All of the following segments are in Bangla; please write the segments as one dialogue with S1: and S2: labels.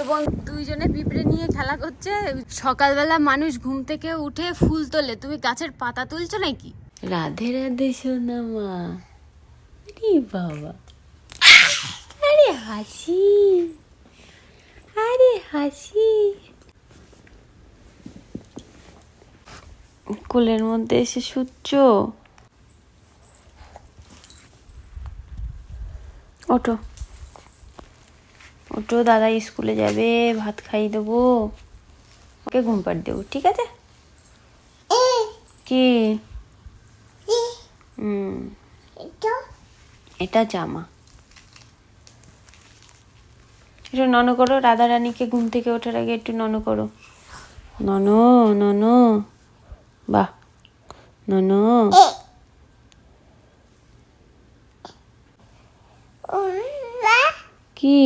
S1: তো দুইজনে পিঁপড়ে নিয়ে খেলা করছে। সকালবেলা মানুষ ঘুম থেকে উঠে ফুল তোলে। তুমি গাছের পাতা তুলছো নাকি? রাধে রাধে সোনা মা। আরে বাবা। আরে হাসি। আরে হাসি। কোলের মধ্যে এসে শুচ্ছ? ওঠো। ওঠো দাদা স্কুলে যাবে ভাত খাইয়ে দেবো। ওকে ঘুম পাড় দেবো ঠিক আছে? কি? হুম। এটা জামা। একটু নন করো রাধা রানীকে ঘুম থেকে ওঠার আগে একটু নন করো। নন নন। বাহ নন। কি?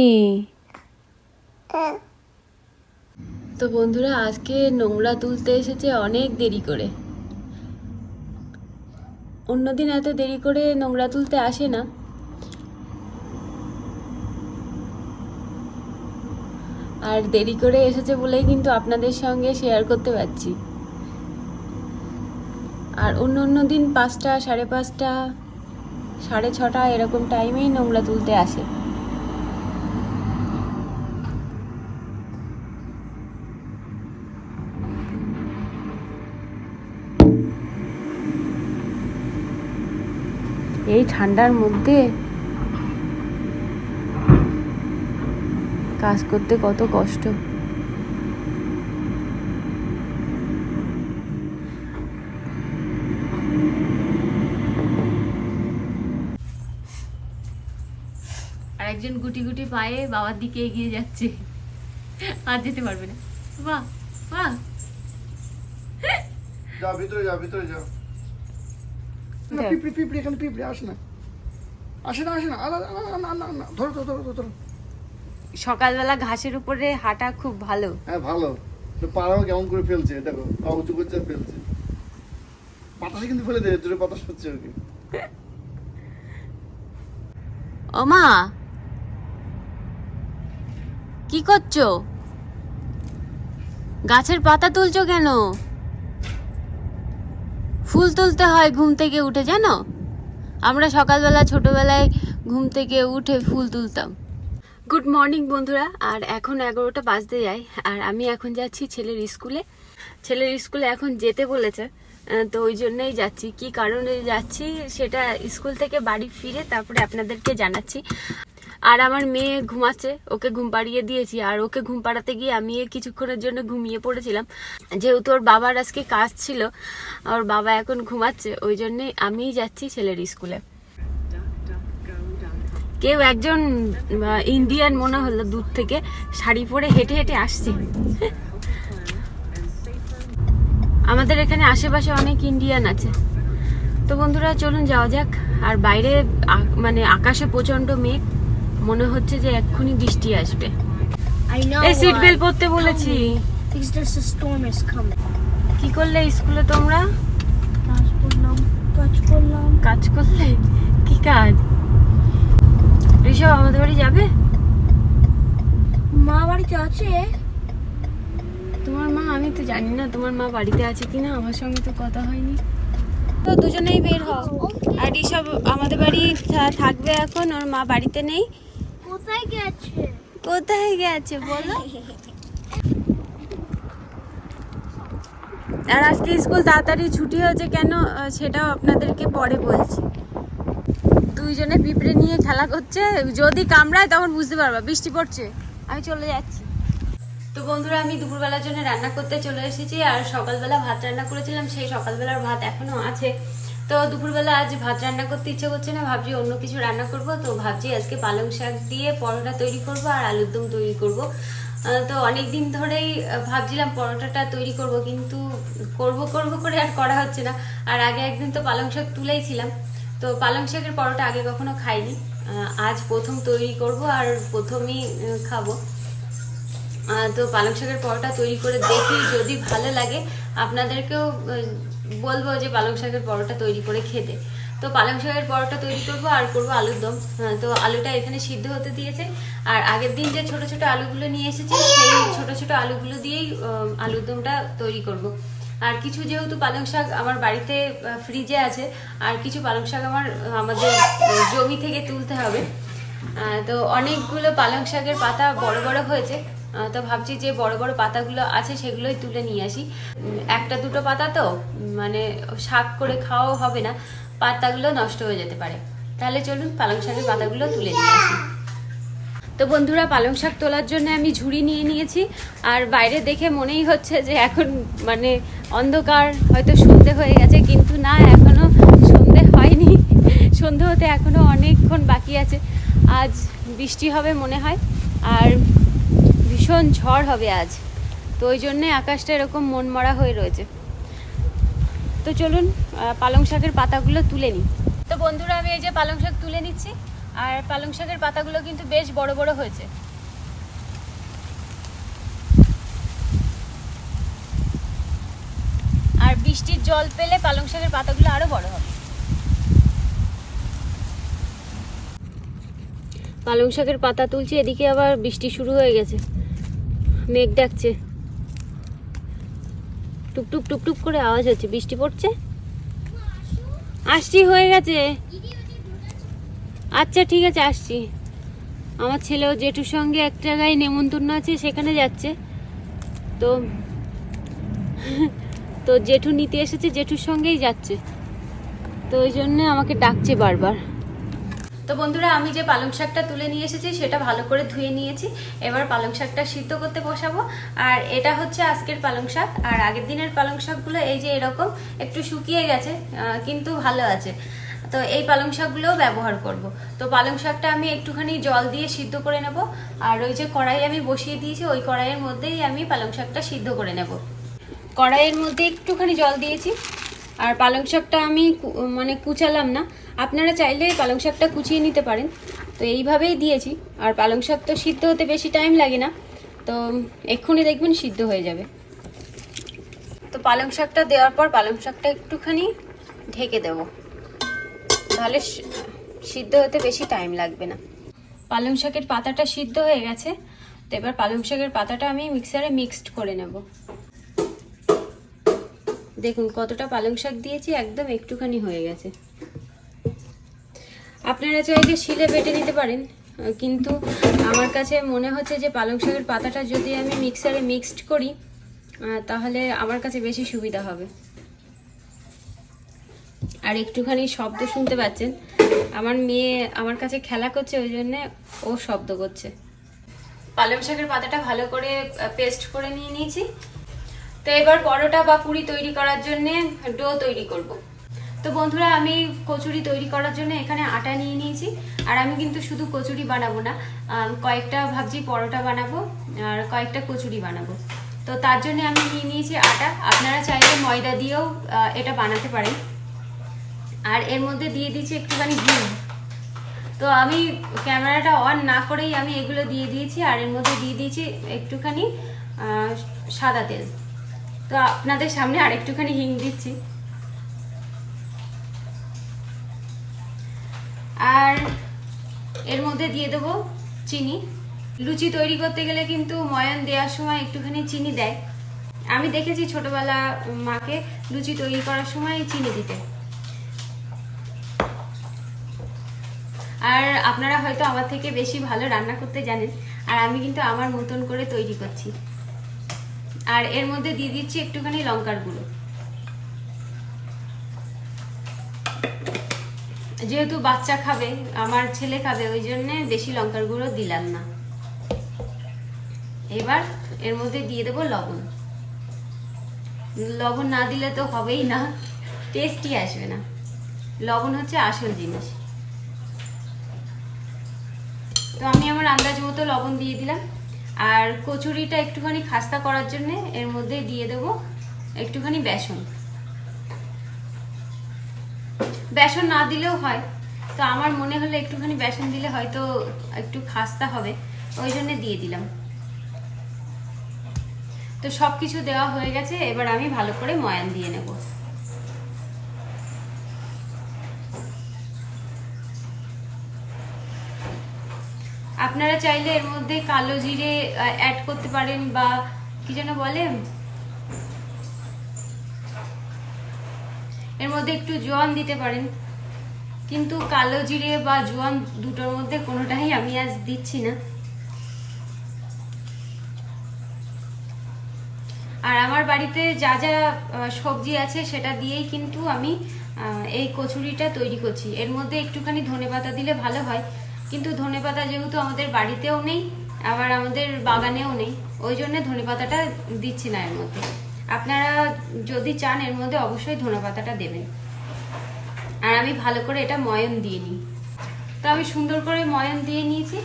S1: তো বন্ধুরা, আজকে নোংরা তুলতে এসেছে অনেক দেরি করে। অন্যদিন এত দেরি করে নোংরা তুলতে আসে না। আর দেরি করে এসেছে বলেই কিন্তু আপনাদের সঙ্গে শেয়ার করতে পারছি। আর অন্য অন্য দিন পাঁচটা, সাড়ে পাঁচটা, সাড়ে ছটা এরকম টাইমেই নোংরা তুলতে আসে। এই ঠান্ডার মধ্যে কাজ করতে কত কষ্ট। আর একজন গুটি গুটি পায়ে বাবার দিকে এগিয়ে যাচ্ছে। আর যেতে পারবে না। বাহ বাহ।
S2: যা ভিতরে যা ভিতরে যা না পিঁপড়ে পিঁপড়ে এখানে পিঁপড়ে আস না। আসে না আসে না আলা, আলা, আলা, না না না ধরো ধরো ধরো ধরো
S1: সকালবেলা ঘাসের উপরে হাঁটা খুব ভালো।
S2: হ্যাঁ ভালো। পাড়াও কেমন করে ফেলছে দেখো উঁচু করছে ফেলছে। বাতাসে কিন্তু ফেলে দেয় জোরে বাতাস হচ্ছে ওকে।
S1: ও মা! কি করছ? গাছের পাতা তুলছো কেন? ফুল তুলতে হয় ঘুম থেকে উঠে, জানো? আমরা সকালবেলা, ছোটবেলায় ঘুম থেকে উঠে ফুল তুলতাম। গুড মর্নিং বন্ধুরা। আর এখন এগারোটা বাজতে যায়, আর আমি এখন যাচ্ছি ছেলের স্কুলে। ছেলের স্কুলে এখন যেতে বলেছে তো ওই জন্যই যাচ্ছি। কি কারণে যাচ্ছি, সেটা স্কুল থেকে বাড়ি ফিরে তারপরে আপনাদেরকে জানাচ্ছি। আর আমার মেয়ে ঘুমাচ্ছে, ওকে ঘুম পাড়িয়ে দিয়েছি। আর ওকে ঘুম পাড়াতে গিয়ে আমি কিছুক্ষণের জন্য ঘুমিয়ে পড়েছিলাম। যেহেতু ওর বাবার আজকে কাজ ছিল, ওর বাবা এখন ঘুমাচ্ছে, ওই জন্যই আমিই যাচ্ছি ছেলের স্কুলে। কেউ একজন ইন্ডিয়ান মনে হলো দূর থেকে, শাড়ি পরে হেঁটে হেঁটে আসছে। আমাদের এখানে আশেপাশে অনেক ইন্ডিয়ান আছে। তো বন্ধুরা, চলুন যাওয়া যাক। আর বাইরে মানে আকাশে প্রচণ্ড মেঘ। মনে হচ্ছে যে এক্ষুনি বৃষ্টি আসবে। এই সিট বেল্ট পরতে বলেছি. কি করলে স্কুলে তোমরা?
S3: কাজ করলাম কাজ
S1: করলে? কি কাজ? ঋষভ আমাদের বাড়ি যাবে?
S3: মা বাড়িতে আছে।
S1: তোমার মা আমি তো জানি না তোমার মা বাড়িতে আছে কিনা আমার সঙ্গে তো কথা হয়নি। তো দুজনেই বের হও। আর ঋষভ আমাদের বাড়ি থাকবে এখন ওর মা বাড়িতে নেই।
S3: কোথায় গেছে?
S1: কোথায় গেছে, বলো? আর আজকে স্কুল তাড়াতাড়ি ছুটি হয়েছে কেন? সেটাও আপনাদেরকে পরে বলছি। দুইজনে পিঁপড়ে নিয়ে খেলা করছে, যদি কামড়ায় তখন বুঝতে পারবা, বৃষ্টি পড়ছে। আমি চলে যাচ্ছি। তো বন্ধুরা, আমি দুপুরবেলার জন্য রান্না করতে চলে এসেছি, আর সকালবেলা ভাত রান্না করেছিলাম, সেই সকালবেলার ভাত এখনও আছে। তো দুপুরবেলা আজ ভাত রান্না করতে ইচ্ছে করছে না, ভাবছি অন্য কিছু রান্না করব। তো ভাবছি আজকে পালং শাক দিয়ে পরোটা তৈরি করব আর আলুর দম তৈরি করব। তো অনেক দিন ধরেই ভাবছিলাম পরোটাটা তৈরি করব, কিন্তু করব করব করে আর করা হচ্ছে না। আর আগে একদিন তো পালং শাক তুলেইছিলাম। তো পালং শাকের পরোটা আগে কখনো খাইনি। আজ প্রথম তৈরি করব আর প্রথমেই খাব। তো পালং শাকের পরোটা তৈরি করে দেখি যদি ভালো লাগে। আপনাদেরকেও বলব যে পালং শাকের পরোটা তৈরি করে খেতে। তো পালং শাকের পরোটা তৈরি করব আর করব আলুর দম। হ্যাঁ, তো আলুটা এখানে সিদ্ধ হতে দিয়েছে। আর আগের দিন যে ছোট ছোট আলুগুলো নিয়ে এসেছে সেই ছোট ছোট আলুগুলো দিয়েই আলুর দমটা তৈরি করব। আর কিছু যেহেতু পালং শাক আমার বাড়িতে ফ্রিজে আছে আর কিছু পালং শাক আমার আমাদের জমি থেকে তুলতে হবে। তো অনেকগুলো পালং শাকের পাতা বড় বড় হয়েছে। তো ভাবছি যে বড় বড় পাতাগুলো আছে সেগুলোই তুলে নিয়ে আসি। একটা দুটো পাতা তো মানে শাক করে খাওয়াও হবে না, পাতাগুলো নষ্ট হয়ে যেতে পারে। তাহলে চলুন পালং শাকের পাতাগুলো তুলে নিয়ে আসি। তো বন্ধুরা, পালং শাক তোলার জন্য আমি ঝুড়ি নিয়ে নিয়েছি, আর বাইরে দেখে মনেই হচ্ছে যে এখন মানে অন্ধকার, হয়তো সন্ধে হয়ে গেছে, কিন্তু না, এখনও সন্ধে হয়নি। সন্ধে হতে এখনও অনেকক্ষণ বাকি আছে। আজ বৃষ্টি হবে মনে হয়, আর ভীষণ ঝড় হবে আজ। তো ওই জন্যে আকাশটা এরকম মন মরা হয়ে রয়েছে। তো চলুন পালং শাকের পাতাগুলো তুলে নিই। তো বন্ধুরা, আমি এই যে পালং শাক তুলে নিচ্ছি, আর পালং শাকের পাতাগুলো কিন্তু বেশ বড় বড় হয়েছে। আর বৃষ্টির জল পেলে পালং শাকের পাতাগুলো আরও বড় হবে। পালং শাকের পাতা তুলছি, এদিকে আবার বৃষ্টি শুরু হয়ে গেছে। মেঘ ডাকছে। টুকটুক টুকটুক করে আওয়াজ হচ্ছে। বৃষ্টি পড়ছে? আসছি, হয়ে গেছে। আচ্ছা ঠিক আছে, আসছি। আমার ছেলেও জেঠুর সঙ্গে এক জায়গায় নেমন্তন্ন আছে, সেখানে যাচ্ছে। তো তো জেঠু নিতে এসেছে, জেঠুর সঙ্গেই যাচ্ছে। তো ওই জন্য আমাকে ডাকছে বারবার। তো বন্ধুরা, আমি যে পালং শাকটা তুলে নিয়ে এসেছি, সেটা ভালো করে ধুয়ে নিয়েছি। এবার পালং শাকটা সিদ্ধ করতে বসাবো। আর এটা হচ্ছে আজকের পালং শাক। আর আগের দিনের পালং শাকগুলো এই যে এরকম একটু শুকিয়ে গেছে কিন্তু ভালো আছে। তো এই পালং শাকগুলোও ব্যবহার করব। তো পালং শাকটা আমি একটুখানি জল দিয়ে সিদ্ধ করে নেব। আর ওই যে কড়াই আমি বসিয়ে দিয়েছি, ওই কড়াইয়ের মধ্যেই আমি পালং শাকটা সিদ্ধ করে নেব। কড়াইয়ের মধ্যে একটুখানি জল দিয়েছি। আর পালং শাকটা আমি মানে কুচালাম না। আপনারা চাইলে পালং শাকটা কুচিয়ে নিতে পারেন। তো এইভাবেই দিয়েছি। আর পালং শাক তো সিদ্ধ হতে বেশি টাইম লাগে না। তো এক্ষুনি দেখবেন সিদ্ধ হয়ে যাবে। তো পালং শাকটা দেওয়ার পর পালং শাকটা একটুখানি ঢেকে দেব। তাহলে সিদ্ধ হতে বেশি টাইম লাগবে না। পালং শাকের পাতাটা সিদ্ধ হয়ে গেছে। তো এবার পালং শাকের পাতাটা আমি মিক্সারে মিক্সড করে নেব। দেখুন, কতটা পালং শাক দিয়েছি, একদম একটুখানি হয়ে গেছে। আপনারা চাইলে শিলে বেটে নিতে পারেন কিন্তু আমার কাছে মনে হচ্ছে যে পালং শাকের পাতাটা যদি আমি মিক্সারে মিক্সড করি তাহলে আমার কাছে বেশি সুবিধা হবে। আর একটুখানি শব্দ শুনতে পাচ্ছেন? আমার মেয়ে আমার কাছে খেলা করছে, ওই জন্যে ও শব্দ করছে। পালং শাকের পাতাটা ভালো করে পেস্ট করে নিয়ে নিয়েছি। তো এবার পরোটা বা পুরি তৈরি করার জন্য ডো তৈরি করব। তো বন্ধুরা, আমি কচুরি তৈরি করার জন্য এখানে আটা নিয়ে নিয়েছি, আর আমি কিন্তু শুধু কচুরি বানাবো না কয়েকটা ভাবছি পরোটা বানাবো, আর কয়েকটা কচুরি বানাবো। তো তার জন্য আমি নিয়ে নিয়েছি আটা। আপনারা চাইলে ময়দা দিয়েও এটা বানাতে পারেন। আর এর মধ্যে দিয়ে দিয়েছি একটুখানি ঘি। তো আমি ক্যামেরাটা অন না করেই আমি এগুলো দিয়ে দিয়েছি, আর এর মধ্যে দিয়ে দিয়েছি একটুখানি সাদা তেল। তো আপনাদের সামনে আরেকটুখানি হিং দিচ্ছি। আর এর মধ্যে দিয়ে দেবো চিনি। লুচি তৈরি করতে গেলে কিন্তু ময়ান দেওয়ার সময় একটুখানি চিনি দেয়। আমি দেখেছি ছোটবেলা মাকে লুচি তৈরি করার সময় চিনি দিতে। আর আপনারা হয়তো আমার থেকে বেশি ভালো রান্না করতে জানেন। আর আমি কিন্তু আমার মতন করে তৈরি করছি। আর এর মধ্যে দিয়ে দিচ্ছি একটুখানি লঙ্কার গুঁড়ো। যেহেতু বাচ্চা খাবে, আমার ছেলে খাবে, ওই জন্য বেশি লঙ্কার গুঁড়ো দিলাম না। এবার এর মধ্যে দিয়ে দেবো লবণ। লবণ না দিলে তো হবেই না টেস্টই আসবে না। লবণ হচ্ছে আসল জিনিস। তো আমি আমার আন্দাজ মতো লবণ দিয়ে দিলাম। আর কচুরিটা একটুখানি খাস্তা করার জন্য এর মধ্যে দিয়ে দেবো একটুখানি বেসন। বেসন না দিলেও হয়, তো আমার মনে হলো একটুখানি বেসন দিলে হয়তো একটু খাস্তা হবে, ওই জন্য দিয়ে দিলাম। তো সব কিছু দেওয়া হয়ে গেছে, এবার আমি ভালো করে ময়ান দিয়ে নেব। আপনারা চাইলে এর মধ্যে কালো জিরে অ্যাড করতে পারেন বা কি যেন বলে? এর মধ্যে একটু জোয়ান দিতে পারেন। কিন্তু কালো জিরে বা জোয়ান দুটোর মধ্যে কোনোটাই আমি আজ দিচ্ছি না। আর আমার বাড়িতে যা যা সবজি আছে সেটা দিয়েই কিন্তু আমি এই কচুরিটা তৈরি করছি। এর মধ্যে একটুখানি ধনেপাতা দিলে ভালো হয়। কিন্তু ধনেপাতা যেহেতু আমাদের বাড়িতেও নেই, আবার আমাদের বাগানেও নেই, ওই জন্য ধনেপাতাটা দিচ্ছি না এর মধ্যে। আপনারা যদি চান এর মধ্যে অবশ্যই ধনেপাতাটা দেবেন। আর আমি ভালো করে এটা ময়ন দিয়ে নিই। তো আমি সুন্দর করে ময়ন দিয়ে নিয়েছি।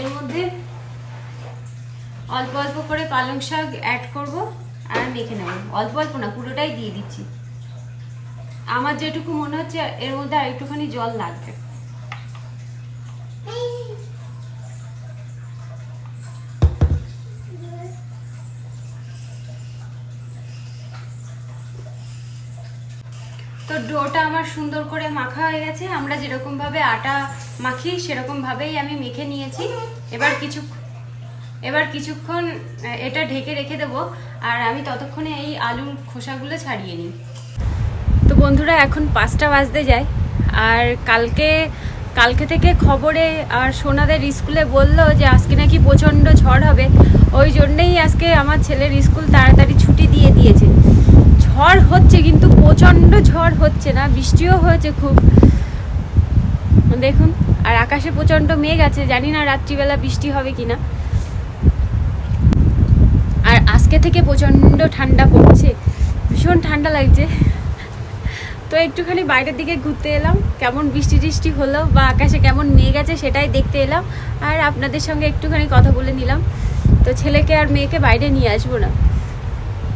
S1: এর মধ্যে অল্প অল্প করে পালং শাক অ্যাড করব আর মেখে নেব। অল্প অল্প না, পুরোটাই দিয়ে দিচ্ছি। আমার যেটুকু মনে হচ্ছে এর মধ্যে আর একটুখানি জল লাগবে। তো ডোটা আমার সুন্দর করে মাখা হয়ে গেছে। আমরা যেরকম ভাবে আটা মাখি সেরকম ভাবেই আমি মেখে নিয়েছি। এবার কিছু এবার কিছুক্ষণ এটা ঢেকে রেখে দেব। আর আমি ততক্ষণে এই আলুর খোসাগুলো ছাড়িয়ে নিই। তো বন্ধুরা, এখন পাঁচটা বাজতে যায়। আর কালকে কালকে থেকে খবরে আর সোনাদের স্কুলে বলল যে আজকে নাকি প্রচণ্ড ঝড় হবে। ওই জন্যেই আজকে আমার ছেলের স্কুল তাড়াতাড়ি ছুটি দিয়ে দিয়েছে। ঝড় হচ্ছে কিন্তু প্রচণ্ড ঝড় হচ্ছে না, বৃষ্টিও হয়েছে খুব। দেখুন, আর আকাশে প্রচণ্ড মেঘ আছে, জানি না রাত্রিবেলা বৃষ্টি হবে কিনা। আর আজকে থেকে প্রচণ্ড ঠান্ডা পড়ছে, ভীষণ ঠান্ডা লাগছে। তো একটুখানি বাইরের দিকে ঘুরতে এলাম, কেমন বৃষ্টি টিষ্টি হলো বা আকাশে কেমন মেঘ আছে সেটাই দেখতে এলাম। আর আপনাদের সঙ্গে একটুখানি কথা বলে নিলাম। তো ছেলেকে আর মেয়েকে বাইরে নিয়ে আসব না।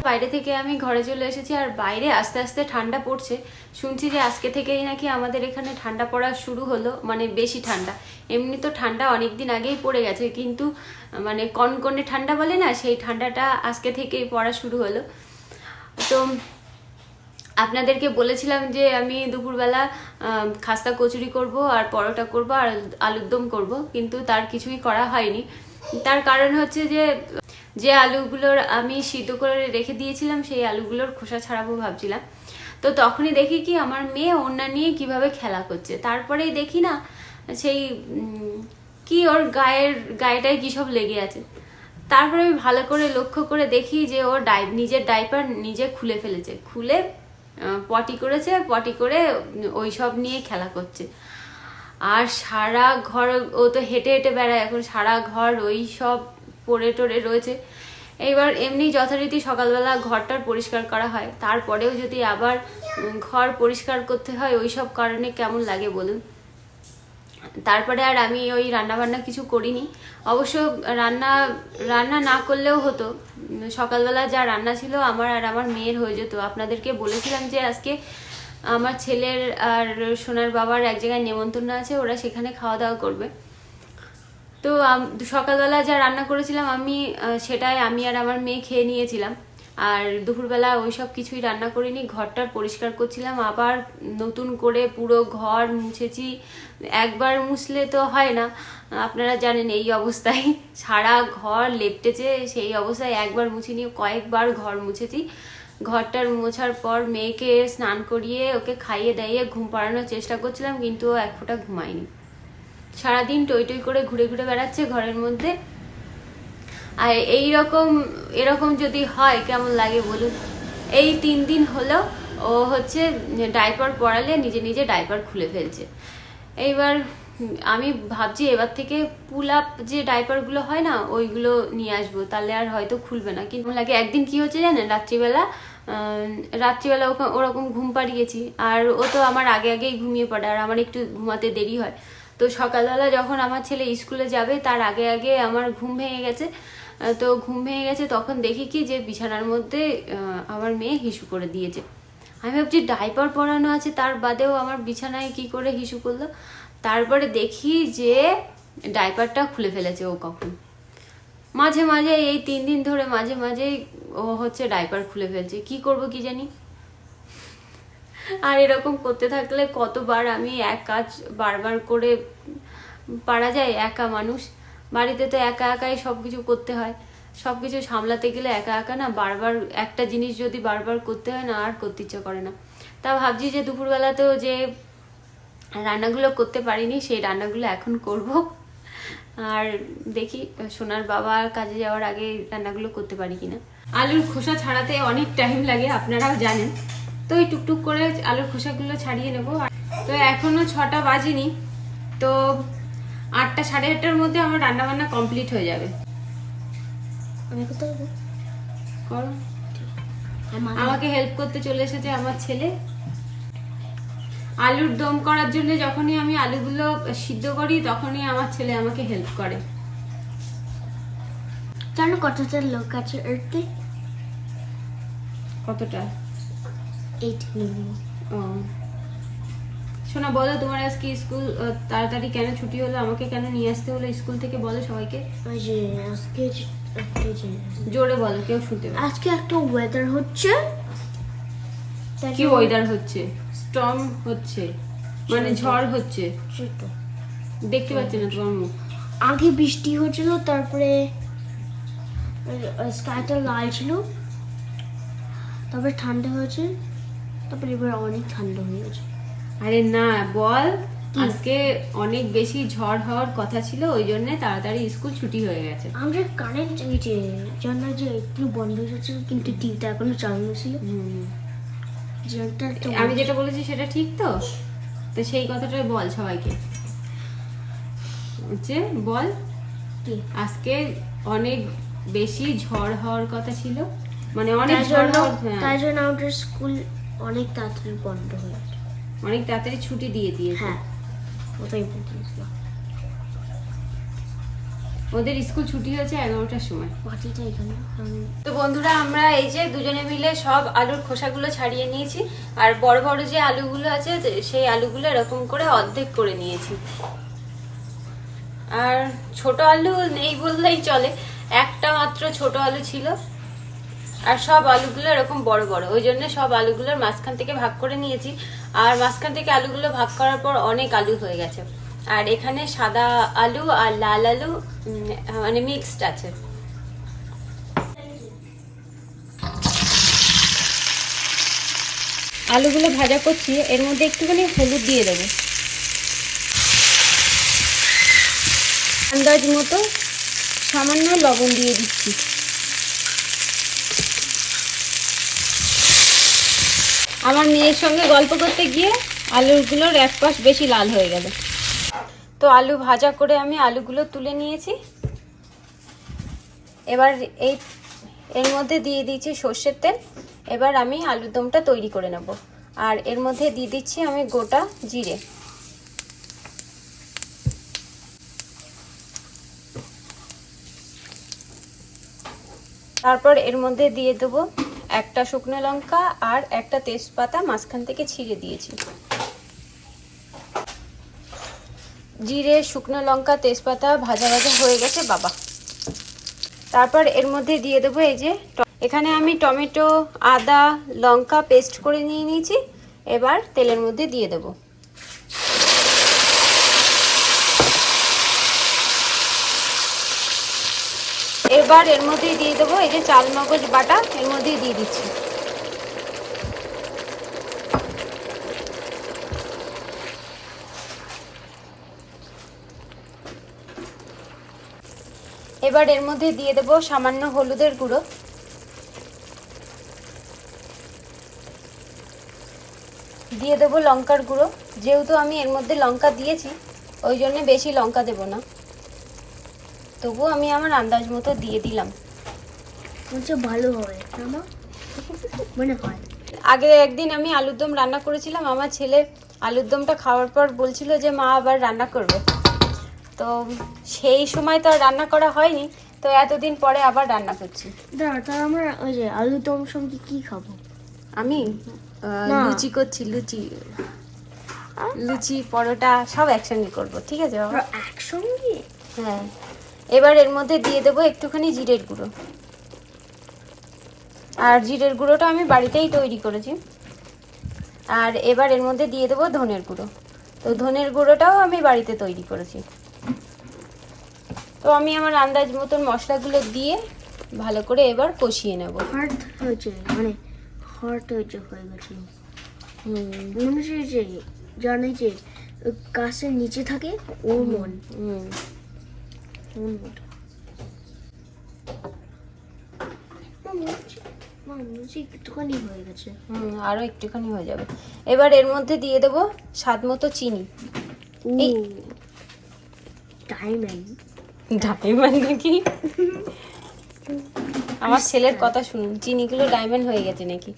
S1: বাইরে থেকে আমি ঘরে চলে এসেছি আর বাইরে আস্তে আস্তে ঠান্ডা পড়ছে। শুনছি যে আজকে থেকেই নাকি আমাদের এখানে ঠান্ডা পড়া শুরু হলো মানে বেশি ঠান্ডা। এমনি তো ঠান্ডা অনেক দিন আগেই পড়ে গেছে, কিন্তু মানে কনকনে ঠান্ডা বলে না, সেই ঠান্ডাটা আজকে থেকেই পড়া শুরু হলো। তো, আপনাদেরকে বলেছিলাম যে আমি দুপুরবেলা খাস্তা কচুরি করব আর পরোটা করব আর আলুর দম করব, কিন্তু তার কিছুই করা হয়নি। তার কারণ হচ্ছে যে যে আলুগুলোর আমি সিদ্ধ করে রেখে দিয়েছিলাম, সেই আলুগুলোর খোসা ছাড়াবো ভাবছিলাম। তো তখনই দেখি কি আমার মেয়ে ওড়না নিয়ে কীভাবে খেলা করছে। তারপরেই দেখি না, সেই কি ওর গায়ের, গায়েটায় কী সব লেগে আছে। তারপরে আমি ভালো করে লক্ষ্য করে দেখি যে ও ডাই, নিজের ডাইপার নিজে খুলে ফেলেছে। খুলে পটি করেছে, পটি করে ওই সব নিয়ে খেলা করছে। আর সারা ঘর, ও তো হেঁটে হেঁটে বেড়ায়, এখন সারা ঘর ওই সব পড়ে টড়ে রয়েছে। এইবার এমনি যথারীতি সকালবেলা ঘরটার পরিষ্কার করা হয়। তারপরেও যদি আবার ঘর পরিষ্কার করতে হয় ওই সব কারণে কেমন লাগে বলুন? তারপরে আর আমি ওই রান্না বান্না কিছু করিনি। অবশ্য রান্না রান্না না করলেও হতো। সকালবেলা যা রান্না ছিল আমার আর আমার মেয়ের হয়ে যেত। আপনাদেরকে বলেছিলাম যে আজকে আমার ছেলের আর সোনার বাবার এক জায়গায় নেমন্তন্ন আছে, ওরা সেখানে খাওয়া দাওয়া করবে। তো সকালবেলা যা রান্না করেছিলাম আমি সেটাই আমি আর আমার মেয়ে খেয়ে নিয়েছিলাম। আর দুপুরবেলা ওই সব কিছুই রান্না করিনি ঘরটার পরিষ্কার করছিলাম। আবার নতুন করে পুরো ঘর মুছেছি। একবার মুছলে তো হয় না। আপনারা জানেন এই অবস্থায়। সারা ঘর লেপটেছে, সেই অবস্থায় একবার মুছিনি, কয়েকবার ঘর মুছেছি। ঘরটার মোছার পর মেয়েকে স্নান করিয়ে ওকে খাইয়ে দাইয়ে ঘুম পাড়ানোর চেষ্টা করছিলাম, কিন্তু এক ফোঁটা ঘুমায়নি। সারাদিন টই টই করে ঘুরে ঘুরে বেড়াচ্ছে ঘরের মধ্যে। আর এই রকম এরকম যদি হয়, কেমন লাগে বলুন? এই তিন দিন হলো ও হচ্ছে ডাইপার পরালে নিজে নিজে ডাইপার খুলে ফেলছে। এইবার আমি ভাবছি এবার থেকে পুল আপ যে ডাইপারগুলো হয় না, ওইগুলো নিয়ে আসব। তাহলে আর হয়তো খুলবে না। কিন্তু লাগে, একদিন কি হচ্ছে জানেন? রাত্রিবেলা রাত্রিবেলা ওরকম ঘুম পাড়িয়েছি। আর ও তো আমার আগে আগেই ঘুমিয়ে পড়ে, আর আমার একটু ঘুমাতে দেরি হয়। তো সকালবেলা যখন আমার ছেলে স্কুলে যাবে, তার আগে আগে আমার ঘুম ভেঙে গেছে। তো ঘুম ভেঙে গেছে, তখন দেখি কি যে বিছানার মধ্যে আমার মেয়ে হিসু করে দিয়েছে। আমি ভাবছি, ডাইপার পরানো আছে, তার বাদেও আমার বিছানায় কি করে হিসু করল? তারপরে দেখি যে ডাইপারটা খুলে ফেলেছে ও কখন। মাঝে মাঝে, এই তিন দিন ধরে মাঝে মাঝে ও হচ্ছে ডাইপার খুলে ফেলছে। কি করব কি জানি? আর এরকম করতে থাকলে কতবার আমি এক কাজ বারবার করে পারা যায়? একা মানুষ। বাড়িতে তো একা একাই সব কিছু করতে হয়। সব কিছু সামলাতে গেলে একা একা না বারবার একটা জিনিস যদি বারবার করতে হয় না, আর করতে ইচ্ছে করে না। তা ভাবছি যে দুপুরবেলাতেও যে রান্নাগুলো করতে পারিনি, সেই রান্নাগুলো এখন করব। আর দেখি সোনার বাবা কাজে যাওয়ার আগে রান্নাগুলো করতে পারি কিনা। আলুর খোসা ছাড়াতে অনেক টাইম লাগে, আপনারাও জানেন। তো ওই টুকটুক করে আলুর খোসাগুলো ছাড়িয়ে নেব। তো এখনও ছটা বাজিনি তো আটটা সাড়ে আটটার মধ্যে আমার রান্না বান্না কমপ্লিট হয়ে যাবে? করো। আমাকে হেল্প করতে চলে এসেছে আমার ছেলে। আলুর দম করার জন্য যখনই আমি আলুগুলো সিদ্ধ করি তখনই আমার ছেলে আমাকে হেল্প করে।
S3: জানো কতটা লোক আছে
S1: কতটা?
S3: এইট
S1: ও। শোনা বলো তোমার আজকে স্কুল তাড়াতাড়ি কেন ছুটি হলো? আমাকে কেন নিয়ে আসতে হলো স্কুল থেকে? বলো সবাইকে।
S3: আজকে
S1: জোরে বলো কেউ শুনতে
S3: আজকে একটা ওয়েদার হচ্ছে।
S1: কি ওয়েদার হচ্ছে? স্টর্ম হচ্ছে। মানে ঝড় হচ্ছে। দেখতে পাচ্ছি না তোমার মুখ।
S3: আগে বৃষ্টি হচ্ছিল তারপরে স্কাইটা লাল ছিল। তারপরে ঠান্ডা হয়েছে। তারপরে এবার অনেক ঠান্ডা হয়ে গেছে।
S1: আরে না বল আজকে অনেক বেশি ঝড় হওয়ার কথা ছিল ওই জন্য তাড়াতাড়ি স্কুল ছুটি হয়ে গেছে।
S3: আমরা কারেন্ট যে জানা যে একটু বন্ধ হয়েছে কিন্তু টিভিটা এখনও চালু ছিল।
S1: আমি যেটা বলেছি সেটা ঠিক তো? তো সেই কথাটাই বল সবাইকে। হচ্ছে বল আজকে অনেক বেশি ঝড় হওয়ার কথা ছিল। মানে অনেক ঝড় হ্যাঁ,
S3: তাই জন্য আমাদের স্কুল অনেক তাড়াতাড়ি বন্ধ হয়ে
S1: অনেক তাড়াতাড়ি ছুটি দিয়ে দিয়েছে।
S3: হ্যাঁ ওটাই বলতেছিলাম
S1: ওদের স্কুল ছুটি হয়েছে এগারোটার সময়।
S3: এখানে
S1: তো বন্ধুরা আমরা এই যে দুজনে মিলে সব আলুর খোসাগুলো ছাড়িয়ে নিয়েছি আর বড় বড় যে আলুগুলো আছে সেই আলুগুলো এরকম করে অর্ধেক করে নিয়েছি। আর ছোট আলু নেই বললেই চলে। একটা মাত্র ছোট আলু ছিল। আর সব আলুগুলো এরকম বড় বড়। ওই জন্য সব আলুগুলোর মাঝখান থেকে ভাগ করে নিয়েছি। আর মাঝখান থেকে আলুগুলো ভাগ করার পর অনেক আলু হয়ে গেছে। আর এখানে সাদা আলু আর লাল আলু মানে মিক্সড আছে। আলুগুলো ভাজা করছি, এর মধ্যে একটুখানি হলুদ দিয়ে দেবো। আন্দাজ মতো সামান্য লবণ দিয়ে দিচ্ছি। আমার মেয়ের সঙ্গে গল্প করতে গিয়ে আলুগুলোর এক পাশ বেশি লাল হয়ে গেল। তো আলু ভাজা করে আমি আলুগুলো তুলে নিয়েছি। এবার এই এর মধ্যে দিয়ে দিয়েছি সর্ষের তেল। এবার আমি আলুর দমটা তৈরি করে নেব। আর এর মধ্যে দিয়ে দিচ্ছি আমি গোটা জিরে। তারপর এর মধ্যে দিয়ে দেবো একটা শুকনো লঙ্কা আর একটা তেজপাতা মাঝখান থেকে ছিঁড়ে দিয়েছি। জিরে, শুকনো লঙ্কা, তেজপাতা ভাজা ভাজা হয়ে গেছে, বাবা। তারপর এর মধ্যে দিয়ে দেবো এই যে এখানে আমি টমেটো, আদা, লঙ্কা পেস্ট করে নিয়ে নিয়েছি। এবার তেলের মধ্যে দিয়ে দেবো। এবার এর মধ্যে দিয়ে দেবো, এই যে চাল মগজ বাটা, এর মধ্যেই দিয়ে দিচ্ছি। এবার এর মধ্যে দিয়ে দেবো সামান্য হলুদের গুঁড়ো। দিয়ে দেবো লঙ্কার গুঁড়ো। যেহেতু আমি এর মধ্যে লঙ্কা দিয়েছি, ওই জন্য বেশি লঙ্কা দেবো না। তবুও আমি আমার আন্দাজ মতো দিয়ে দিলাম।
S3: বলছে ভালো না মনে হয়।
S1: আগে একদিন আমি আলুর দম রান্না করেছিলাম আমার ছেলে আলুর দমটা খাওয়ার পর বলছিল যে মা আবার রান্না করবে। তো সেই সময় তো আর রান্না করা হয়নি তো এতদিন পরে আবার রান্না করছি।
S3: দাঁড়া আমরা ওই যে আলু দম সঙ্গে কি খাব?
S1: আমি? লুচি করছি লুচি। লুচি পরোটা সব একসঙ্গে করব ঠিক আছে বাবা?
S3: একসঙ্গে?
S1: হ্যাঁ। এবার এর মধ্যে দিয়ে দেবো একটুখানি জিরের গুঁড়ো। আর জিরের গুঁড়োটা আমি বাড়িতেই তৈরি করেছি। আর এবার এর মধ্যে দিয়ে দেবো ধনের গুঁড়ো। তো ধনের গুঁড়োটাও আমি বাড়িতে তৈরি করেছি। তো আমি আমার আন্দাজ মতন মশলাগুলো দিয়ে ভালো করে এবার কষিয়ে নেব।
S3: হার্ড হয়েছে মানে হয়েছে হয়ে গেছে। মনে হচ্ছে জানে যে গাছের নিচে থাকে ও মন।
S1: হুম আরও একটুখানি হয়ে যাবে। এবার এর মধ্যে দিয়ে দেবো স্বাদ মতো চিনি।
S3: ডায়মন্ড।
S1: ডায়মন্ড নাকি? আমার ছেলের কথা শুনুন চিনিগুলো ডায়মন্ড হয়ে গেছে নাকি?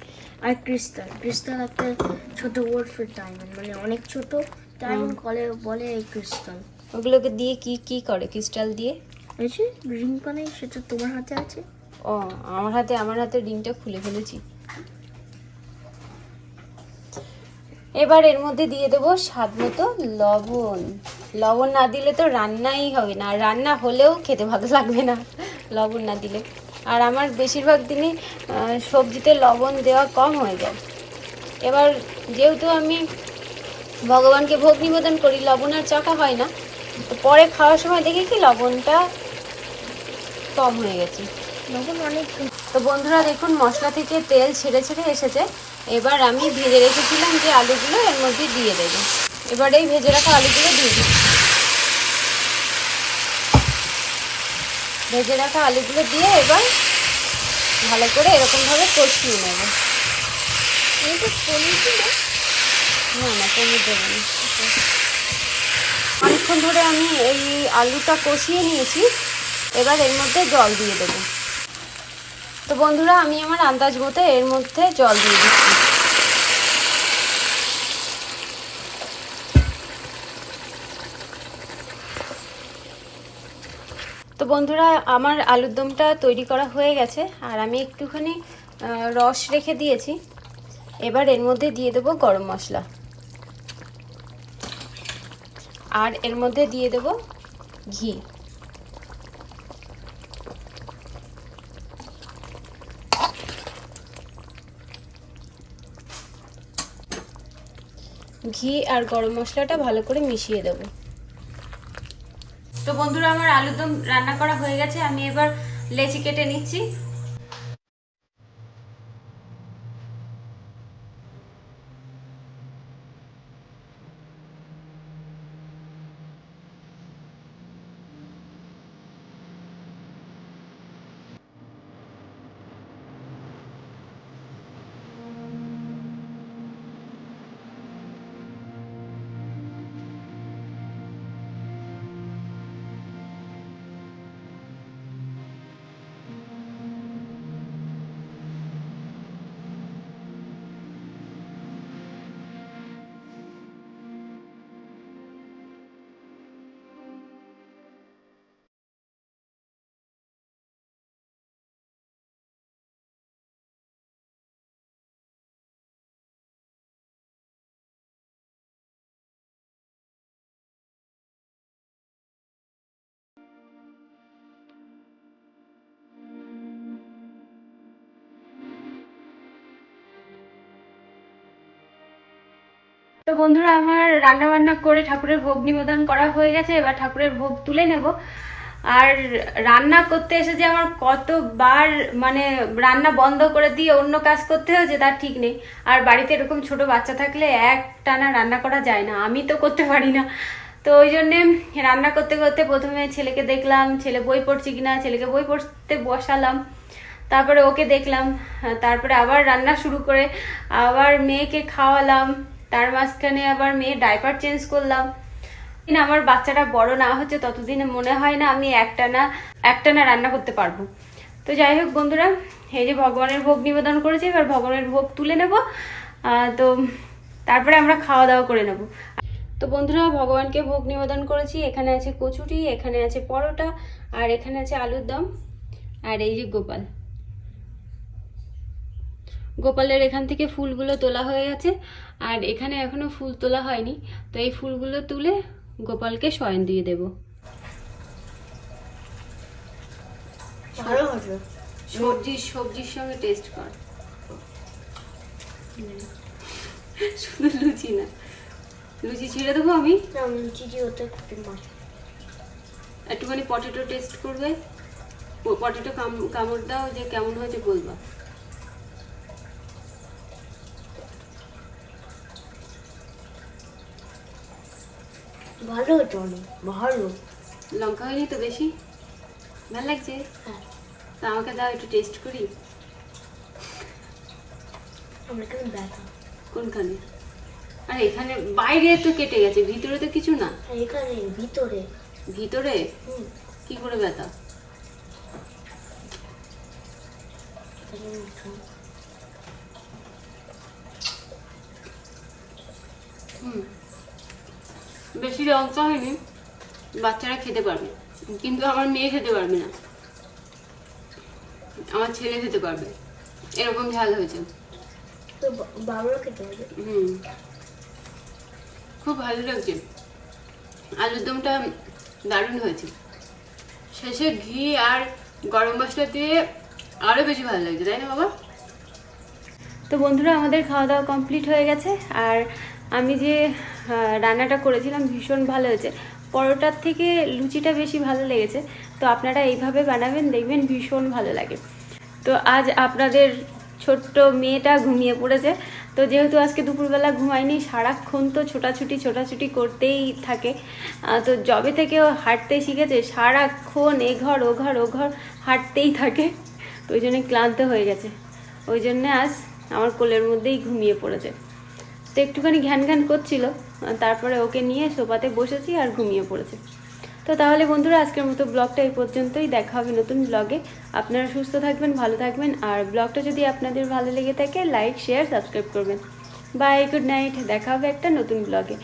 S3: আর ক্রিস্টাল ক্রিস্টাল একটা ছোট ওয়ার্ড ফর ডায়মন্ড মানে অনেক ছোট ডায়মন্ড কলে বলে এই ক্রিস্টাল
S1: ওগুলোকে দিয়ে কি কি করে? ক্রিস্টাল দিয়ে?
S3: যে রিং বানাই সেটা তোমার হাতে আছে?
S1: ও আমার হাতে আমার হাতে রিংটা খুলে ফেলেছি। এবার এর মধ্যে দিয়ে দেবো স্বাদ মতো লবণ। লবণ না দিলে তো রান্নাই হবে না। আর রান্না হলেও খেতে ভালো লাগবে না লবণ না দিলে। আর আমার বেশিরভাগ দিনই সবজিতে লবণ দেওয়া কম হয়ে যায়। এবার যেহেতু আমি ভগবানকে ভোগ নিবেদন করি লবণ আর চাকা হয় না তো পরে খাওয়ার সময় দেখি কি লবণটা কম হয়ে গেছে।
S3: লবণ অনেক
S1: তো বন্ধুরা দেখুন মশলা থেকে তেল ছেড়ে ছেড়ে এসেছে। এবার আমি ভেজে রেখেছিলাম যে আলুগুলো এর মধ্যে দিয়ে দেবো। এবার এই ভেজে রাখা আলুগুলো দিয়ে দিই। ভেজে রাখা আলুগুলো দিয়ে এবার ভালো করে এরকমভাবে কষিয়ে নেব।
S3: পনির
S1: না না পনির দেবো না। অনেকক্ষণ ধরে আমি এই আলুটা কষিয়ে নিয়েছি। এবার এর মধ্যে জল দিয়ে দেবো। তো বন্ধুরা, আমি আমার আন্দাজ মতো এর মধ্যে জল দিয়ে দিচ্ছি। তো বন্ধুরা, আমার আলুর দমটা তৈরি করা হয়ে গেছে, আর আমি একটুখানি রস রেখে দিয়েছি। এবার এর মধ্যে দিয়ে দেবো গরম মশলা। আর এর মধ্যে দিয়ে দেবো ঘি। ঘি আর গরম মশলাটা ভালো করে মিশিয়ে দেবো। তো বন্ধুরা, আমার আলুর দম রান্না করা হয়ে গেছে। আমি এবার লেচি কেটে নিচ্ছি। তো বন্ধুরা, আমার রান্না বান্না করে ঠাকুরের ভোগ নিবেদন করা হয়ে গেছে। এবার ঠাকুরের ভোগ তুলে নেব। আর রান্না করতে এসে যে আমার কতবার মানে রান্না বন্ধ করে দিয়ে অন্য কাজ করতে হয়েছে, তার ঠিক নেই। আর বাড়িতে এরকম ছোট বাচ্চা থাকলে এক টানা রান্না করা যায় না। আমি তো করতে পারি না। তো ওই জন্যে রান্না করতে করতে প্রথমে ছেলেকে দেখলাম, ছেলে বই পড়ছে কিনা, ছেলেকে বই পড়তে বসালাম। তারপরে ওকে দেখলাম। তারপরে আবার রান্না শুরু করে, আবার মেয়েকে খাওয়ালাম। তার মাঝখানে আবার মেয়ে ডাইপার চেঞ্জ করলাম। দিন আমার বাচ্চাটা বড় না হচ্ছে ততদিনে মনে হয় না আমি একটানা একটানা রান্না করতে পারব। তো যাই হোক বন্ধুরা, এই যে ভগবানের ভোগ নিবেদন করেছি, এবার ভগবানের ভোগ তুলে নেব। তো তারপরে আমরা খাওয়া দাওয়া করে নেব। তো বন্ধুরা, ভগবানকে ভোগ নিবেদন করেছি। এখানে আছে কচুরি, এখানে আছে পরোটা, আর এখানে আছে আলুর দম, আর এই যে গোপাল। গোপালের এখান থেকে ফুলগুলো তোলা হয়ে গেছে। আর এখানে এখনও ফুল তোলা হয়নি। তো এই ফুলগুলো তুলে গোপালকে শয়ন দিয়ে দেব। সবজি সবজির সঙ্গে টেস্ট কর। শুধু লুচি না। লুচি ছেড়ে দেবো আমি?
S3: লুচি
S1: একটুখানি পটেটো টেস্ট করবে। পটেটো কামড় দাও যে কেমন হয়েছে বলবা।
S3: ভালো অনেক ভালো।
S1: লঙ্কা হয়নি তো বেশি? ভালো লাগছে?
S3: হ্যাঁ।
S1: তা আমাকে দাও একটু টেস্ট করি।
S3: আমরা কেমন ব্যথা।
S1: কোনখানে? আর এখানে বাইরে তো কেটে গেছে ভিতরে তো কিছু না।
S3: এখানে ভিতরে।
S1: ভিতরে?
S3: হুম।
S1: কি করে ব্যথা? হুম। বেশি লঙ্কা হয়নি বাচ্চারা খেতে পারবে। কিন্তু আমার মেয়ে খেতে পারবে না। আমার ছেলে খেতে পারবে। এরকম ঝাল হয়েছে।
S3: তো বাবারও খেতে হবে
S1: হুম। খুব ভালো লাগছে। আলুর দমটা দারুণ হয়েছে। শেষে ঘি আর গরম মশলা দিয়ে আরও বেশি ভালো লাগছে তাই না বাবা? তো বন্ধুরা আমাদের খাওয়া দাওয়া কমপ্লিট হয়ে গেছে। আর আমি যে রান্নাটা করেছিলাম, ভীষণ ভালো হয়েছে। পরোটার থেকে লুচিটা বেশি ভালো লেগেছে। তো আপনারা এইভাবে বানাবেন, দেখবেন ভীষণ ভালো লাগে। তো আজ আপনাদের ছোট্ট মেয়েটা ঘুমিয়ে পড়েছে। তো যেহেতু আজকে দুপুরবেলা ঘুমায়নি, সারাক্ষণ তো ছোটাছুটি ছোটাছুটি করতেই থাকে। তো জবে থেকে ও হাঁটতে শিখেছে, সারাক্ষণ এ ঘর, ও ঘর ও ঘর হাঁটতেই থাকে। তো ওই জন্যে ক্লান্ত হয়ে গেছে। ওই জন্যে আজ আমার কোলের মধ্যেই ঘুমিয়ে পড়েছে। তো একটুখানি ঘ্যান ঘ্যান করছিল। তারপরে ওকে নিয়ে সোফাতে বসেছি আর ঘুমিয়ে পড়েছে। তো তাহলে বন্ধুরা, আজকের মতো ব্লগটা এই পর্যন্তই। দেখা হবে নতুন ব্লগে। আপনারা সুস্থ থাকবেন, ভালো থাকবেন। আর ব্লগটা যদি আপনাদের ভালো লেগে থাকে লাইক শেয়ার সাবস্ক্রাইব করবেন। বাই গুড নাইট দেখা হবে একটা নতুন ব্লগে।